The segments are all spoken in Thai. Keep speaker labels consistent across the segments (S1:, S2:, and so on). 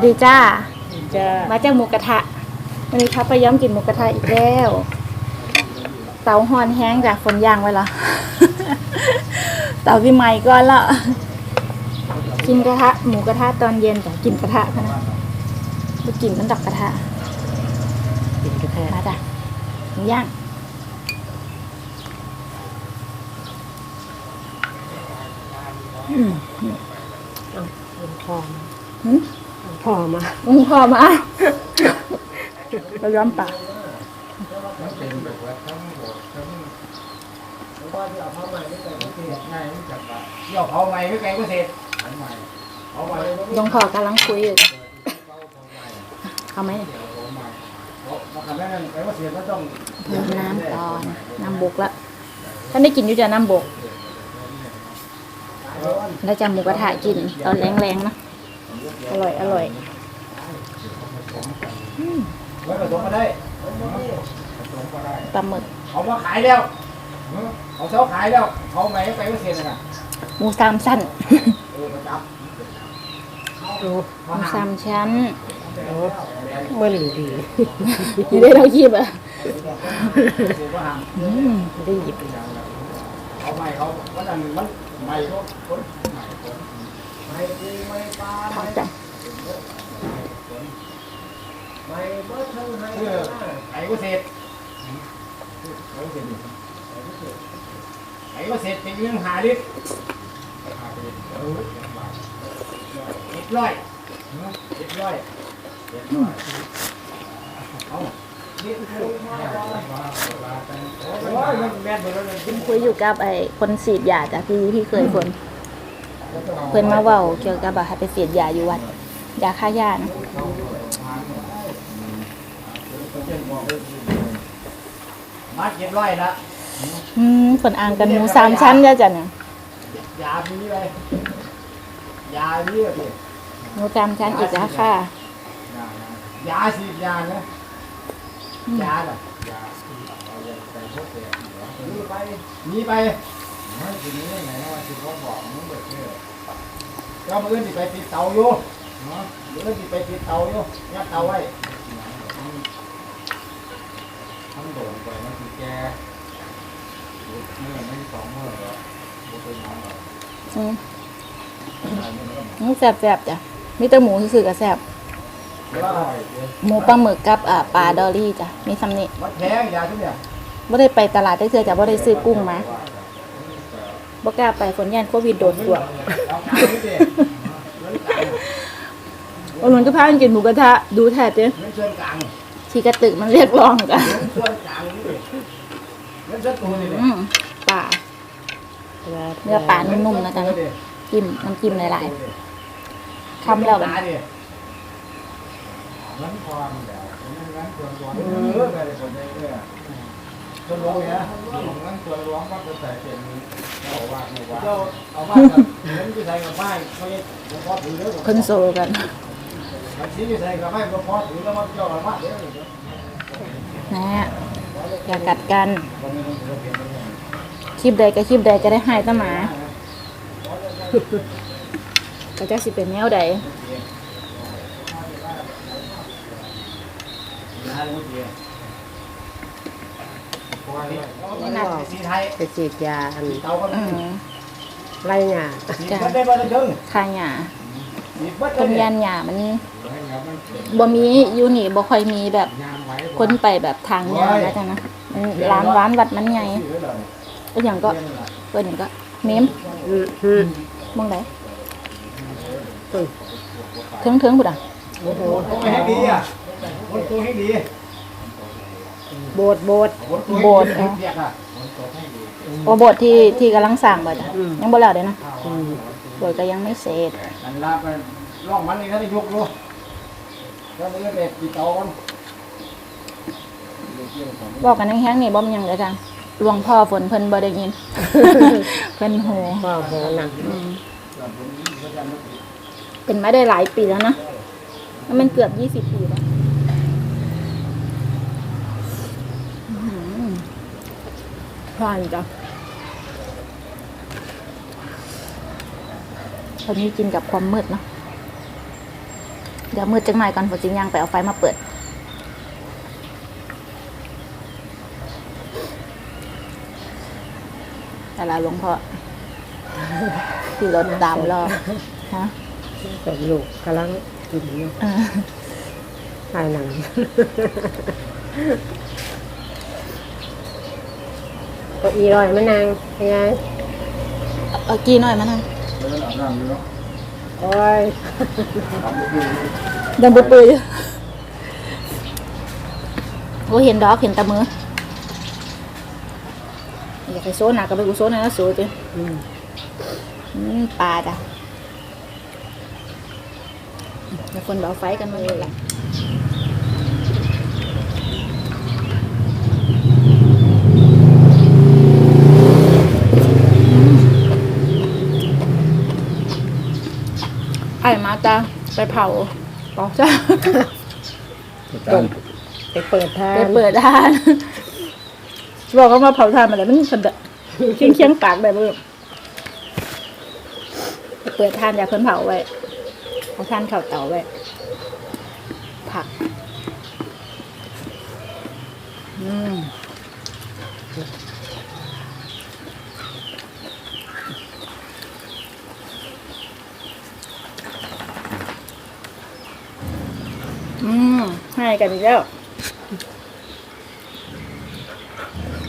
S1: วัสดีจ้า
S2: จะ
S1: มาจากหมูกระทะวันนี้ครับไปย้อมกินหมูกระทะอีกแล้วเตาหอนแห้งจากฝนยางไว้ละเตาพี่ใหม่ก่อนละกินกระทะหมูกระทะตอนเย็นแต่กินกระทะนะไปกินมันดักกระทะ
S2: กินกาแฟ
S1: มาจ้ะหมูย่างอืม
S2: พอมา
S1: หืม
S2: พอมา
S1: มึงพอมาเราย้อมปาก
S3: เดี๋ยวเอาใหม่ไม่ไกลก็เสร็จเอาใหม่
S1: ยงพอกำลังคุยอยู่เอาไหม
S3: มาทำได้ไกลก็เสร็จก็ต้อง
S1: เพิ่มน้ำก่อนน้ำบกละท่านได้กินอยู่จะน้ำบกแล้วจะหมูกระทะกินตอนแรงๆนะ อร่อยอร่อย
S3: ไว้ผสมมาได้
S1: ปลาหมึก
S3: เอามาขายแล้วเอาเช้าขายแล้วเอาใหม่ไม่ไกลก็เสร็จนะ
S1: หมูสามชั้น
S3: เออประจับ
S2: ดู
S1: หมูสามชั้น
S2: เมื่อหลีดี
S1: อยู่ได้เราคีบอะ
S3: สูบก็ห่าง
S1: อืม
S2: ได้หยิบ
S3: เอาใหม่เขาวันนั้นมันใหม่ก็คน ใหม่คนใจั
S1: ง
S3: ใหม่เบิร์ดทั้งไห้ไก่ก็เสร็จไก่ก็เสร็จไก่ก็เสร็จเป็นเรื่องหาลิตรเจ็ดร้อยเจ็ดร้อยเจ็ดร้อยเอานี่คือโอ้ยมันแม่นหมดแล้วเลย
S1: คุยอยู่กับไอ้คนสีดยาจ้ะพี่พี่เคยคน เพิ่นมาเว้าเกี่ยวกับว่าให้ไปสีดยาอยู่วัดยาฆ่าหญ้านะ
S3: มาเจ็ดร้อยละ
S1: อืมคนอ่างกันหมูสามชั้นจ้ะจ้ะเนี่ย
S3: ยามีเลยยามีเลย
S1: หมูสามชั้นอีกแล้วค่ะ
S3: ยาสีดยานะยาน่ะมีไปมีไปไม่ถึงนี้ไหนว่าที่เขาบอกมึงเบิดเนี่ยก็มือที่ไปติดเตาอยู่มือที่ไปติดเตาอยู่ยัดเตาไว้ทำโดนไปมันคือแกเมื่อไม่สองเมื่อหรอบุเป็นน้ำหรอ
S1: อืมอืมแซ่บแซ่บๆจ้ะมีแต่หมูซื่อๆกับแซ่บ
S3: แล้ว
S1: หมูปลาหมึกกับอ่าปลาดอลลี่จ้ะมีซ้ำนี่
S3: มันแพงยาทุกอย่าง
S1: บ่ได้ไปตลาดได้เทื่อจ้ะบ่ได้ซื้อกุ้งมา บ่กล้าไปฝนยันโควิดโดดตัว
S3: เอาขายไม่เด็ดเงินกลาง
S1: โอ้มันก็พากันกินหมูกระทะดูแท้เด้
S3: เงินส่วนกลาง
S1: ที่กระตึกมันเรียกร้องกัน
S3: เงินส่วนกลางนี่ดิเงินส่วนตัวนี่เลย
S1: อืมปลาเนื้อปลานุ่มๆนะจ๊ะจิ้มน้ำจิ้มหลายๆคำแล้วกัน
S3: เงินความแล้วเงินส่วนรวมเออไงคนใจเนี่ย ส่วนรวมเนี่ยเงินส่วนรวมก็จะใส่เป็นเอาว่าเจ้าเอามาเงินที่ใส่กับไม้ไม่ใช่พอถือเด้อ
S1: เพิ่นโซกัน
S3: มันชี้ที่ใส่กับไม้ก็พอถือแล้วมันเจ้ากับไม้เด้อ
S1: นะอย่ากัดกัน คลิปใดก็คลิปใดก็ได้ให้ตะหมาก็จะสิเป็นแนวใด
S3: นี่นัดสีไทย
S2: ไปฉีดยาอัน
S3: เตาก็
S1: อืม
S2: ไล่หยา
S3: สีมันได้บ่ได้ถึง
S1: คาหยา
S3: สีเบิด
S1: ต้น
S3: เลย
S1: ยันหยามันบ่มีอยู่นี่บ่ค่อยมีแบบคนไปแบบทางยานะจ๊ะนะมันร้านร้านวัดมันไงก็อย่างก็เปิ้นก็เมม
S2: อืมอืม
S1: มองได
S2: ตึ้ง
S1: เถิงเถิงบุดอะ
S2: โอ้โห
S3: โอ้ยให้ดีอะคนตัวให้ดี
S2: โบดโบด
S3: คนตัวให้ดีเปียกอะ
S1: โอโบทที่ที่กำลังสร้างบ่จ้ะยังบ่แล้วเด้นะ
S2: อืม
S1: โบทก็ยังไม่เสร็จ
S3: นั่นลาไปล่องมันนี่ถ้าได้ยกดูแล้วมันก็เด็ดปีเตากัน
S1: บอกกันแห้งๆนี่บ่มีหยังเลยจ้ะหลวงพ่อฝนเพิ่นบ่ได้ยิน เพิ่นโห
S2: พ่อโหหนัง
S1: อืมเป็นมาได้หลายปีแล้วนะแล้วมันเกือบยี่สิบปีแล้วอื้อหือ พลานจ้ะตอนนี้กินกับความมืดเนาะเดี๋ยวมืดจังหน่อยก่อนฝนจิย่างไปเอาไฟมาเปิด แต่ละหลวงพ่อที่รถดำรอบฮะ
S2: กับลูกกำลังกินอยู่
S1: เออ
S2: ถ่ายหนัง เก็อีรอยมะนางยังไง
S1: เอากี้หน่อยมานะ
S3: แล้วอาบน้ำอยู่เนาะ
S2: โอ้ย
S3: อาบน้ำอยู่
S1: ยังปุยปุยโอ้เห็นดอกเห็นแตะมืออยากไปโซนหนักก็ไปกูโซนนะสูจิ
S2: อืม
S1: อืมปลาจ้ะเดี๋ยวคนเบาไฟกันมาเลยละ ไอ้มาจ้าไปเผาเปล่าจ้า
S3: จาน
S2: ไปเปิดทา
S1: ไป
S2: น
S1: เปิดทานบอกเขามาเผาทานมาแล้วมันกระเดะเคียงเคียงๆปากแบบนี้ไปเปิดทานอย่าเพิ่นเผาไว้เอาทานเข่าเตาไว้ผัก อืม อืมให้กันอีกแล้ว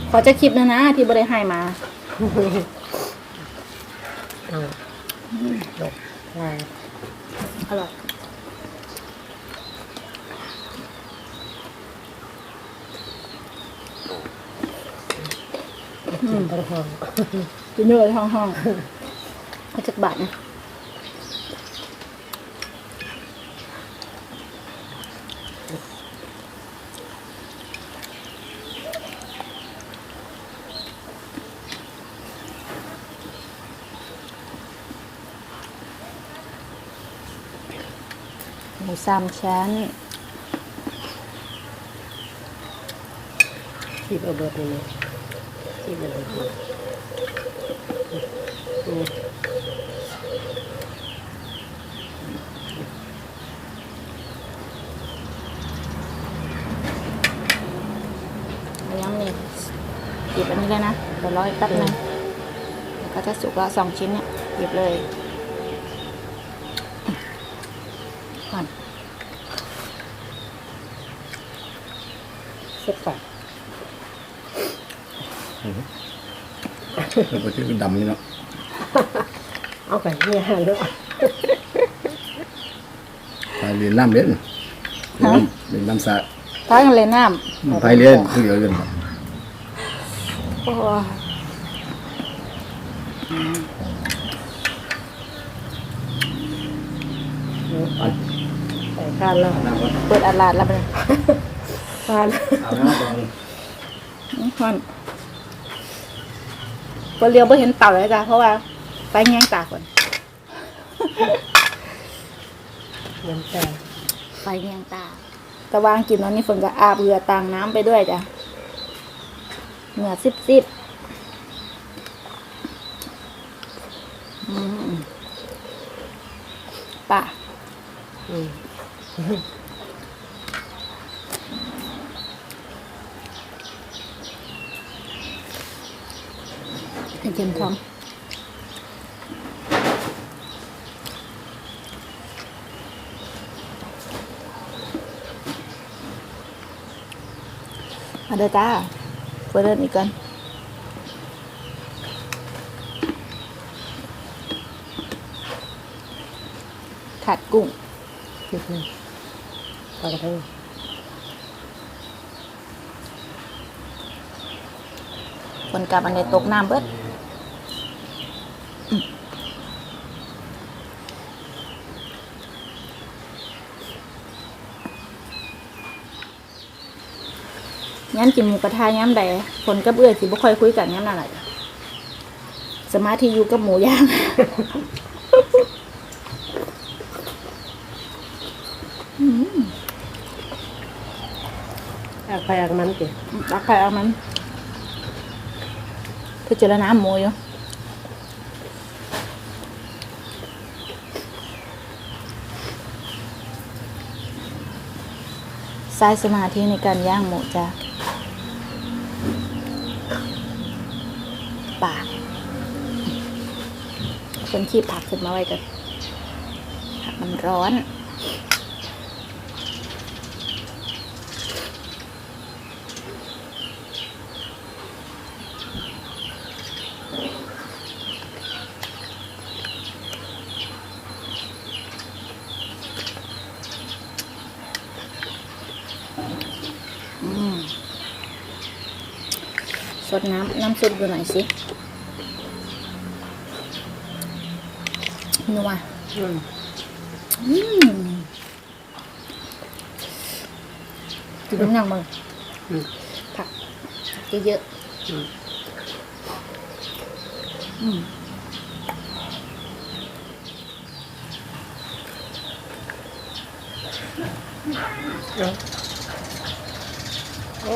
S1: ขอจะคลิปนะนะที่บริให้มา
S2: เอาจบใช่
S1: อร่อย
S2: อืมต้องห้อง
S1: กินเยอะห้องห้องเอาจักบาทนะ สามชั้น
S2: ที่เอาเบิดนี่นะที่เอาเบิดนี่อืม
S1: เอายังนี่หยิบอันนี้เลยนะเดี๋ยวรออีกแป๊บนึงแล้วก็จะสุกละสองชิ้นเนี่ยหยิบเลยก่อน
S2: เสียบปาก
S3: แล้วก็ชื่อดำนี่เนาะ
S2: เอาไปเนี่ยหันด้วย
S3: พายเรือน้ำเล่นเรือน้ำเรือน้ำสระ
S1: ท้ายกันเลยน้
S3: พายเรือผู้เดียวกันำ
S1: โอ้ย
S3: อัน
S2: ใส่ข้านแล้ว
S3: น้ำก่อน
S1: เปิดอัดลาดแล้วไป เลย
S2: ข้าน
S3: อาบน้ำก่อน
S1: อื้อมันพอเลี้ยวไ่เห็นเต่าเลยจ้ะเพราะว่าไปแง่งตาก่อน
S2: น้ำแต่
S1: ไปแง่งตาตะวางกินตอนนี้ฝนก็อาบเรือต่างน้ำไปด้วยจ้ะเหงื่อซิบซิบอืมป่ะ
S2: อืม
S1: ให้กินพร้อมมาเด้อจ้าเปิดเดินอีกก่อนขาดกุ้ง
S2: นิดนึงปากกระทั่ง
S1: คนกลับอันในตกน้ำเบิด ย้ำกินหมูกระทะย้ำใดคนกับเอื้อยสิบ่ค่อยคุยกันย้ำนั่นแหละสมาธิอยู่กับหมูย่าง
S2: อากไปอากมันเก๋
S1: รักใครเอามันพิจารณาหมูอยู่สายสมาธิในการย่างหมูจ้ะ ปากคนขี้ผักขึ้นมาไว้กันผักมันร้อน สดน้ำน้ำซุปดูหน่อยสินัว
S2: อืม
S1: อืมกินน้ำยังมึง
S2: อืม
S1: ผักเยอะ
S2: อืม
S1: ๆอืม
S2: เอ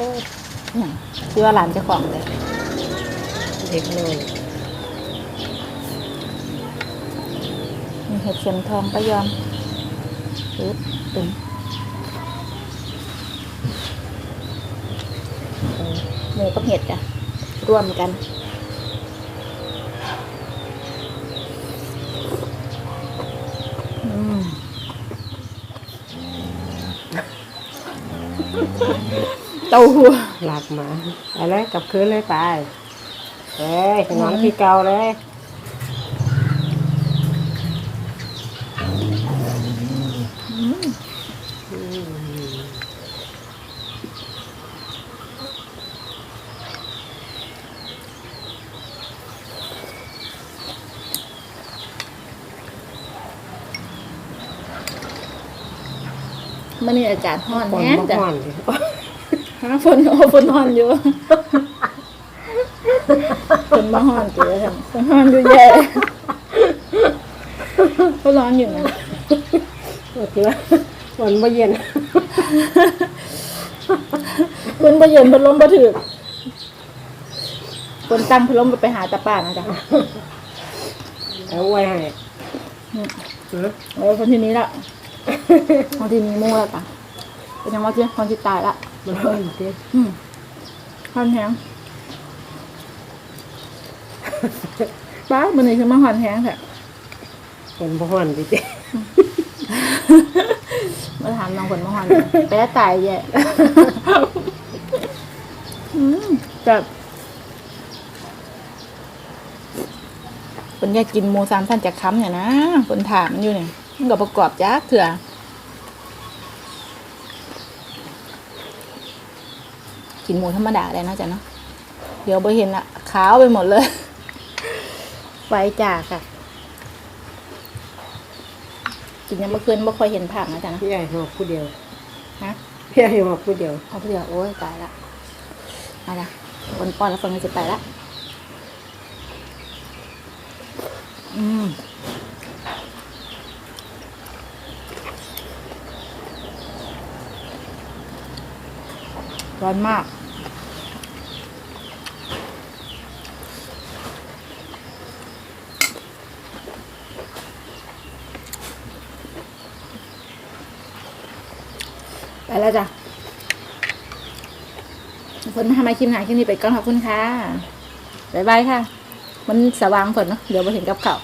S2: าโอ้
S1: อืมคิดว่าหลานเจะของเลย
S2: เด็กน้อย
S1: มีเห็ดเข็มทองก็ยอมปึ๊บตึงหมูกับเห็ดอะร่วมกันอืม ต้าหู้
S2: หลับมาไปเลยกลับคืนเลยไปเฮ้ยนอนที่เก่าเลย
S1: มันนี่อากาศร้อน
S2: ฝน
S1: แน่
S2: มา
S1: จ้ะ
S2: ก่อน ดิ
S1: ฮะฝนโอ้ฝนร้อนอยู่ฝนมาร้อนเจอค่ะฝนร้อนอยู่แย่ก็ร้อนอยู่นะ
S2: โอเคว่าฝนมาเย็น
S1: คุณประเย็นพัดลมประถือคนตั้งพัดลมไปหาตาป้านะจ๊ะ
S2: เอาไว้ให้
S1: อืม
S2: อืม
S1: โอ้คนที่นี้ละคนที่นี้มู่แล้วจ้ะเป็นยังว่าเจ้คนที่ตายละ
S2: มันเพิ่มสิ
S1: อืมหอนแหงป้ามันนี่คือมาหอนแหงแท้
S2: ฝนบ่ฮ้อนดิเจ้
S1: มาถามน้องคนมาหอนแป๊ะตายแย่อืมแบบคนอยากกินหมูสามชั้นจากค้ำเนี่ยนะคนถามอยู่เนี่ยมันก็ประกอบจ้าเถื่อ กินหมูธรรมดาได้นะจ๊ะเนาะเดี๋ยวไปเห็นละขาวไปหมดเลยไฟจ่าค่ะ กินยังเมื่อคืนไม่ค่อยเห็นผักนะจ๊ะนะ
S2: พี่ใหญ่หอกผู้เดียว
S1: ฮะ
S2: พี่ใหญ่หอกผู้เดียว
S1: เอาเผื่อโอ้ยตายละมาละคนป้อนแล้วฟังจะไปละอืม ร้อนมาก ไปแล้วจ้ะฝนทำไมคลิปหนาแค่นี้ไปก่อนขอบคุณค่ะ บ๊ายบายค่ะ มันสว่างฝนเนาะ เดี๋ยวมาเห็นกับเขาว